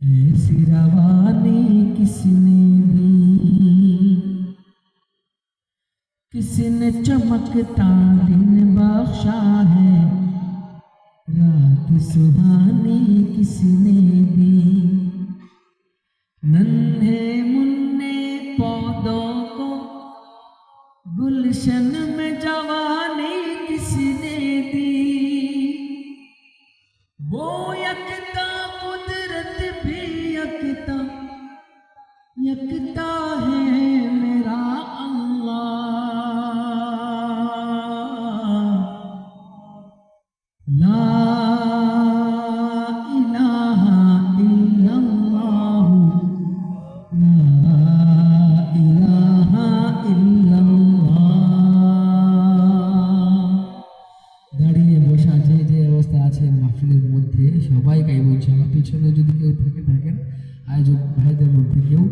ایسی روانی کس نے دی کس نے چمکتا دن بخشا ہے، رات سہانی کس نے دی۔ ننھے সবাই গাইব ইনশাআল্লাহ। পিছনে যদি কেউ থেকে, থাকেন। আয়োজক ভাইদের মধ্যে কেউ,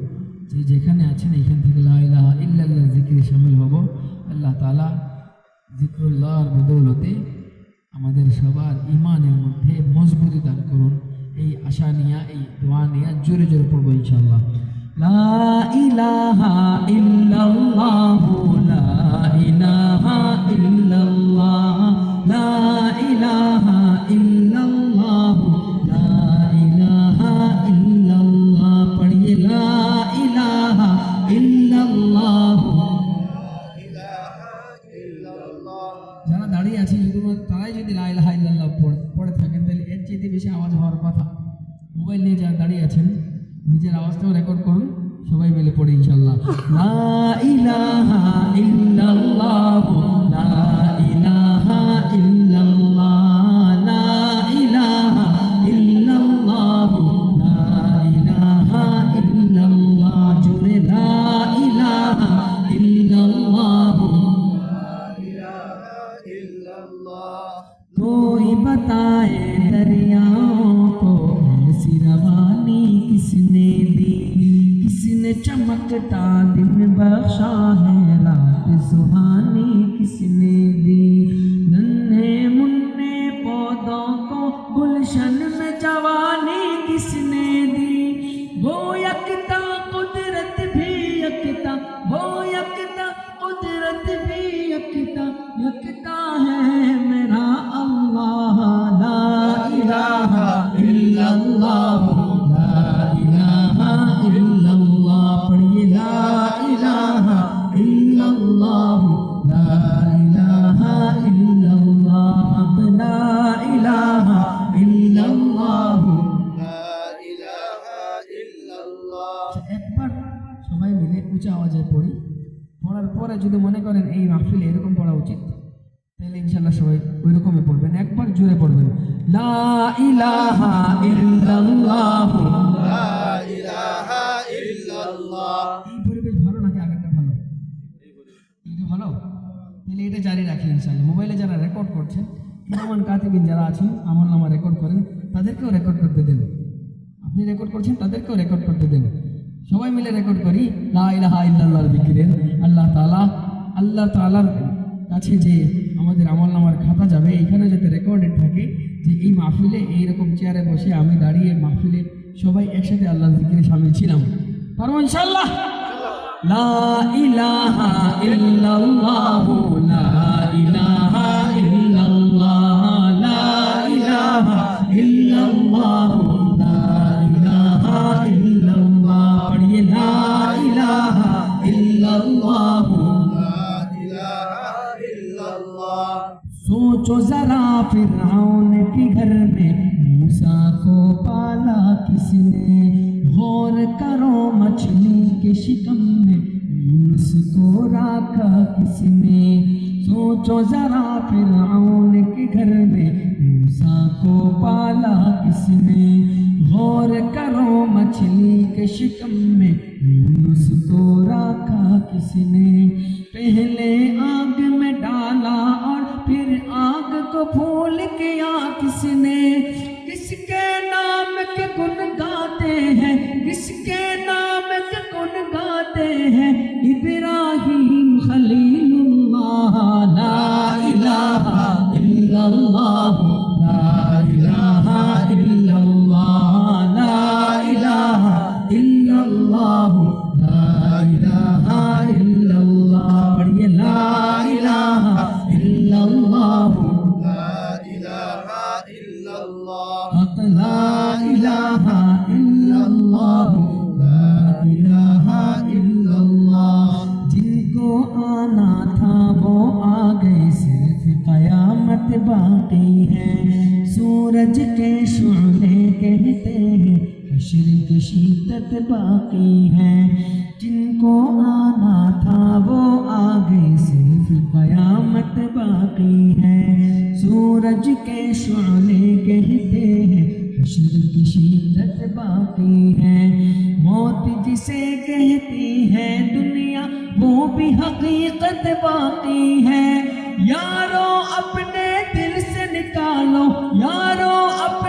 যে যেখানে আছেন, এখান থেকে লা ইলাহা ইল্লাল্লাহ জিকিরে শামিল হব। আল্লাহ তাআলা জিক্রুল্লাহর বদৌলতে আমাদের সবার ইমানের মধ্যে মজবুতি দান করুন। এই আশা নিয়া, এই দোয়া নিয়া জোরে জোরে পড়ব ইনশাআল্লাহ। লা ইলাহা ইল্লাল্লাহু লা আমার কথা মোবাইল নিয়ে যারা দাঁড়িয়ে আছেন নিজের আওয়াজটাও রেকর্ড করুন সবাই মিলে পড়ে ইনশাল্লাহ লা ইলাহা نے چمکتا دن بخشا ہے۔ পড়ার পরে যদি মনে করেন এই মাহফিলে এরকম পড়া উচিত তাহলে ইনশাল্লাহ সবাই ওই রকমই পড়বেন একবার জুড়ে পড়বেন। লা ইলাহা ইল্লাল্লাহ। এই পরিবেশ ভালো নাকি আগেরটা ভালো? এটা ভালো? তাহলে এটা জারি রাখি ইনশাল্লাহ মোবাইলে যারা রেকর্ড করছেন কিরামান কাতিবিন যারা আছেন আমল নামা রেকর্ড করেন তাদেরকেও রেকর্ড করতে দেন। আপনি রেকর্ড করছেন তাদেরকেও রেকর্ড করতে দেন। সবাই মিলে রেকর্ড করি, লা ইলাহা আল্লাহ তাআলা, আল্লাহ তাআলার কাছে যে আমাদের আমল নামার খাতা যাবে, এখানে যাতে রেকর্ডেড থাকে যে এই মাহফিলে এইরকম চেয়ারে বসে আমি দাঁড়িয়ে মাহফিলে সবাই একসাথে আল্লাহর জিকিরে সামিল ছিলাম। লা ইলাহা ইল্লাল্লাহু, লা ইলাহা سوچو ذرا فرعون کے گھر میں موسا کو پالا کس نے؟ غور کرو مچھلی کے شکم میں یونس کو راکا کس نے؟ سوچو ذرا فرعون کے گھر میں موسا کو پالا کس نے؟ غور کرو مچھلی کے شکم میں یونس کو راکا کس نے؟ پہلے آگ میں ڈالا اور کو بھول گیا کس نے کس کے نام کے گن گاتے ہیں؟ کس کے نام کے گن گاتے ہیں؟ سورج کے شعلے کہتے ہیں، حشر کی شدت باقی ہے۔ جن کو آنا تھا وہ آگے صرف قیامت باقی ہے۔ سورج کے شعلے کہتے ہیں، حشر کی شدت باقی ہے۔ موت جسے کہتی ہے دنیا، وہ بھی حقیقت باقی ہے۔ یارو، اپنے പറയുന്നു ഞാനോ അപ്പ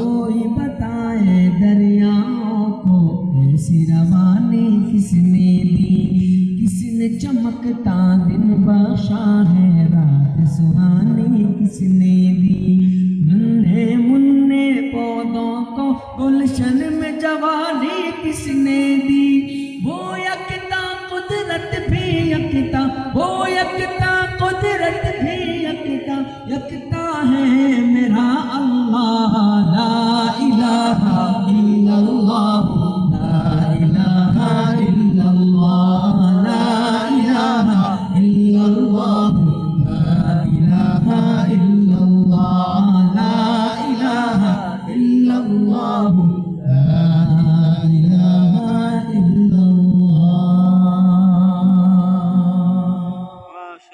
وہ بتائے دریاؤں کو، ایسی روانی کس نے دی؟ کس نے چمکتا دن بخشا ہے؟ رات سہانی کس نے